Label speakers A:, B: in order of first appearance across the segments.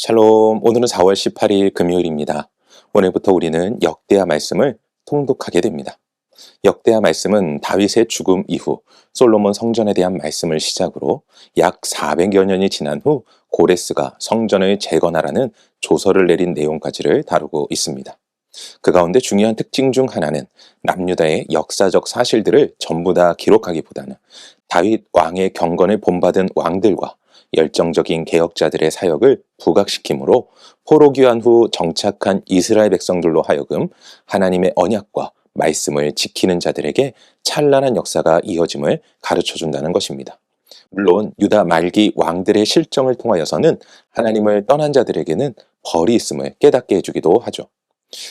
A: 샬롬, 오늘은 4월 18일 금요일입니다. 오늘부터 우리는 역대하 말씀을 통독하게 됩니다. 역대하 말씀은 다윗의 죽음 이후 솔로몬 성전에 대한 말씀을 시작으로 약 400여 년이 지난 후 고레스가 성전을 재건하라는 조서를 내린 내용까지를 다루고 있습니다. 그 가운데 중요한 특징 중 하나는 남유다의 역사적 사실들을 전부 다 기록하기보다는 다윗 왕의 경건을 본받은 왕들과 열정적인 개혁자들의 사역을 부각시키므로 포로 귀환 후 정착한 이스라엘 백성들로 하여금 하나님의 언약과 말씀을 지키는 자들에게 찬란한 역사가 이어짐을 가르쳐 준다는 것입니다. 물론 유다 말기 왕들의 실정을 통하여서는 하나님을 떠난 자들에게는 벌이 있음을 깨닫게 해주기도 하죠.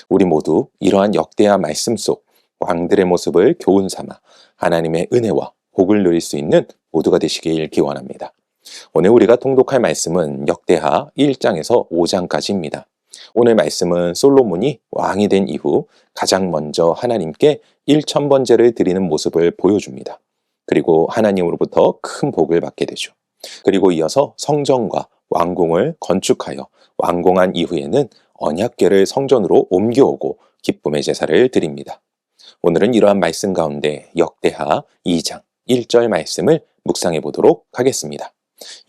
A: 우리 모두 이러한 역대한 말씀 속 왕들의 모습을 교훈 삼아 하나님의 은혜와 복을 누릴 수 있는 모두가 되시길 기원합니다. 오늘 우리가 통독할 말씀은 역대하 1장에서 5장까지입니다. 오늘 말씀은 솔로몬이 왕이 된 이후 가장 먼저 하나님께 1천번제를 드리는 모습을 보여줍니다. 그리고 하나님으로부터 큰 복을 받게 되죠. 그리고 이어서 성전과 왕궁을 건축하여 완공한 이후에는 언약궤를 성전으로 옮겨오고 기쁨의 제사를 드립니다. 오늘은 이러한 말씀 가운데 역대하 2장 1절 말씀을 묵상해 보도록 하겠습니다.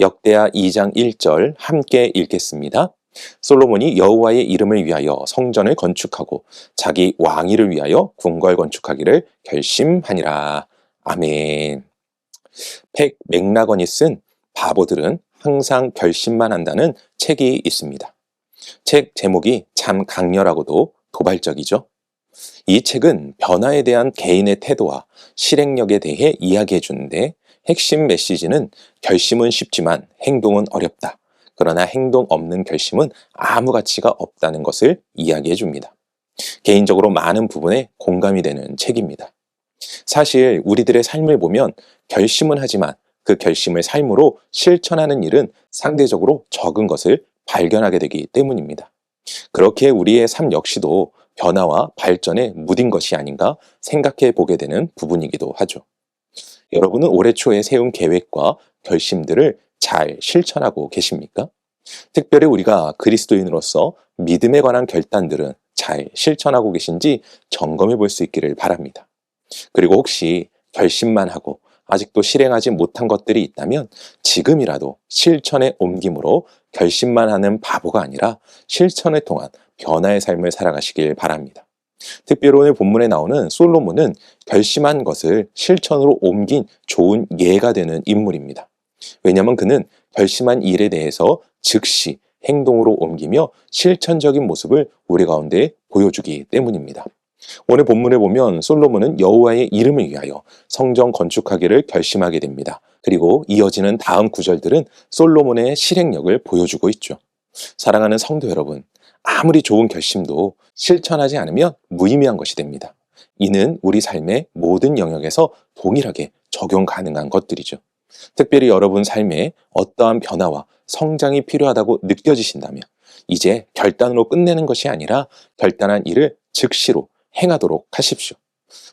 A: 역대하 2장 1절 함께 읽겠습니다. 솔로몬이 여호와의 이름을 위하여 성전을 건축하고 자기 왕위를 위하여 궁궐 건축하기를 결심하니라. 아멘. 팩 맥라건이 쓴 바보들은 항상 결심만 한다는 책이 있습니다. 책 제목이 참 강렬하고도 도발적이죠. 이 책은 변화에 대한 개인의 태도와 실행력에 대해 이야기해 주는데 핵심 메시지는 결심은 쉽지만 행동은 어렵다. 그러나 행동 없는 결심은 아무 가치가 없다는 것을 이야기해 줍니다. 개인적으로 많은 부분에 공감이 되는 책입니다. 사실 우리들의 삶을 보면 결심은 하지만 그 결심을 삶으로 실천하는 일은 상대적으로 적은 것을 발견하게 되기 때문입니다. 그렇게 우리의 삶 역시도 변화와 발전에 무딘 것이 아닌가 생각해 보게 되는 부분이기도 하죠. 여러분은 올해 초에 세운 계획과 결심들을 잘 실천하고 계십니까? 특별히 우리가 그리스도인으로서 믿음에 관한 결단들은 잘 실천하고 계신지 점검해 볼 수 있기를 바랍니다. 그리고 혹시 결심만 하고 아직도 실행하지 못한 것들이 있다면 지금이라도 실천의 옮김으로 결심만 하는 바보가 아니라 실천을 통한 변화의 삶을 살아가시길 바랍니다. 특별히 오늘 본문에 나오는 솔로몬은 결심한 것을 실천으로 옮긴 좋은 예가 되는 인물입니다. 왜냐하면 그는 결심한 일에 대해서 즉시 행동으로 옮기며 실천적인 모습을 우리 가운데 보여주기 때문입니다. 오늘 본문에 보면 솔로몬은 여호와의 이름을 위하여 성전 건축하기를 결심하게 됩니다. 그리고 이어지는 다음 구절들은 솔로몬의 실행력을 보여주고 있죠. 사랑하는 성도 여러분, 아무리 좋은 결심도 실천하지 않으면 무의미한 것이 됩니다. 이는 우리 삶의 모든 영역에서 동일하게 적용 가능한 것들이죠. 특별히 여러분 삶에 어떠한 변화와 성장이 필요하다고 느껴지신다면 이제 결단으로 끝내는 것이 아니라 결단한 일을 즉시로 행하도록 하십시오.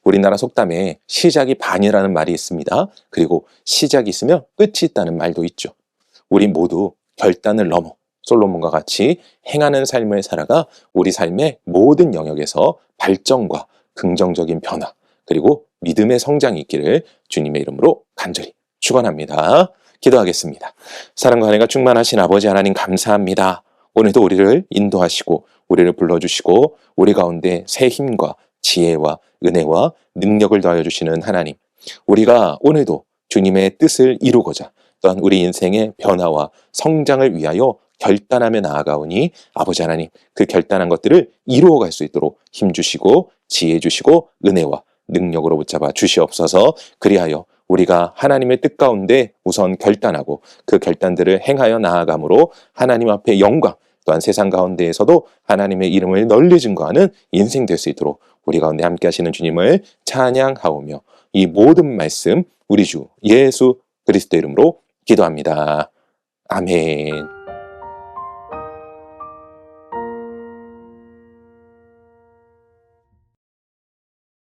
A: 우리나라 속담에 시작이 반이라는 말이 있습니다. 그리고 시작이 있으면 끝이 있다는 말도 있죠. 우리 모두 결단을 넘어 솔로몬과 같이 행하는 삶을 살아가 우리 삶의 모든 영역에서 발전과 긍정적인 변화 그리고 믿음의 성장이 있기를 주님의 이름으로 간절히 축원합니다. 기도하겠습니다. 사랑과 은혜가 충만하신 아버지 하나님 감사합니다. 오늘도 우리를 인도하시고 우리를 불러주시고 우리 가운데 새 힘과 지혜와 은혜와 능력을 더하여 주시는 하나님. 우리가 오늘도 주님의 뜻을 이루고자 또한 우리 인생의 변화와 성장을 위하여 결단하며 나아가오니 아버지 하나님 그 결단한 것들을 이루어 갈 수 있도록 힘 주시고 지혜 주시고 은혜와 능력으로 붙잡아 주시옵소서. 그리하여 우리가 하나님의 뜻 가운데 우선 결단하고 그 결단들을 행하여 나아감으로 하나님 앞에 영광 또한 세상 가운데에서도 하나님의 이름을 널리 증거하는 인생 될 수 있도록 우리 가운데 함께 하시는 주님을 찬양하오며 이 모든 말씀 우리 주 예수 그리스도 이름으로 기도합니다. 아멘.